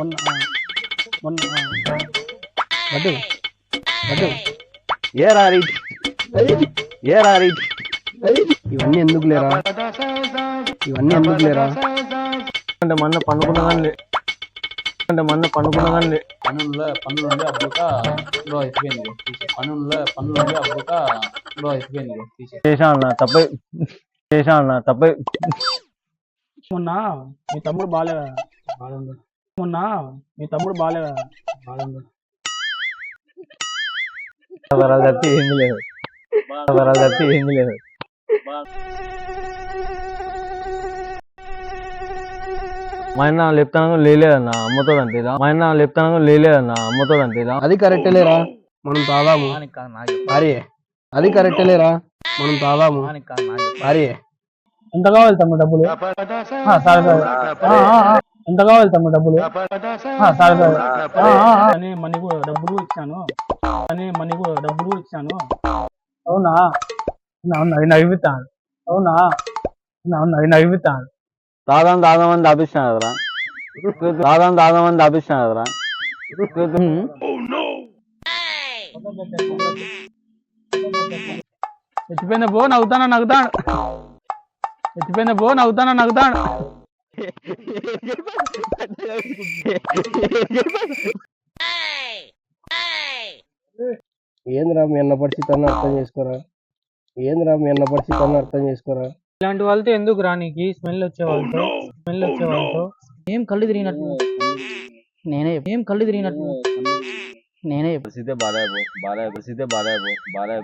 మొన్న మొన్న ఆ, లడ్డు లడ్డు. ఏ రారి? ఏ రారి? ఇవన్నీ ఎందుకు లేరా? ఇవన్నీ ఎందుకు లేరా? అంటే మొన్న పండుకున్నదాన్ని అంటే మొన్న పండుకున్నదాన్ని పనుల్లో పనులుండి అబ్బుక బ్రో అయిపోయింది. పనుల్లో పనులుండి అబ్బుక బ్రో అయిపోయింది. చేశాను నా తప్పే చేశాను నా తప్పే మొన్న మీ తమ్ముడు బాలే బాగుంది మొన్న మీ తమ్ముడు బాలే బాగుంది. వరాలు తప్పి ఏమీ లేదు. వరాలు తప్పి ఏమీ లేదు. మా ఆయన లేపుతాను లేలేదన్న అమ్మతోడు మా ఆయన లేపుతాను లేలేదన్న అమ్మతోడు ఇలా అది కరెక్టే లేరా? మనం తాదాము. భార్య. అది కరెక్టే లేరా? మనం తాదాము. భార్య. ఎంత కావాలి తమ్ముడు డబ్బులు? సరే సరే. ఎంత కావాలి తమ్ముడు డబ్బులు? ఆ, సరే. సరే. అని మనకు డబ్బులు ఇచ్చాను. అని మనకు డబ్బులు ఇచ్చాను. అవునా? అవునా అవి నవ్వుతాను అవునా? అవునా అవి నవ్వుతాను దాదాం దాదామని దాపిస్తాను కదరా. దాదాం దాదామని దాపిస్తాను కదరా. ఎత్తిపోయింది పో నవ్వుతాను నవ్వుతాడు ఎత్తిపోయింది పో నవ్వుతాను నవ్వుతాడు ఏంద్రా మీ అన్న పరిస్థితి అన్న అర్థం చేసుకోరా? ఏంద్రా మీ అన్న పరిస్థితి అన్న అర్థం చేసుకోరా? ఇలాంటి వాళ్ళతో ఎందుకు రా నీకు? స్మెల్ వచ్చే వాళ్ళతో? స్మెల్ వచ్చే వాళ్ళతో? ఏం కళ్ళు తిరిగినట్టు? నేనే ఏం కళ్ళు తిరిగినట్టు? నేనే పరిస్థితే బాలయ్య బాలయ్య పరిస్థితే బాలయ్య బాలయ్య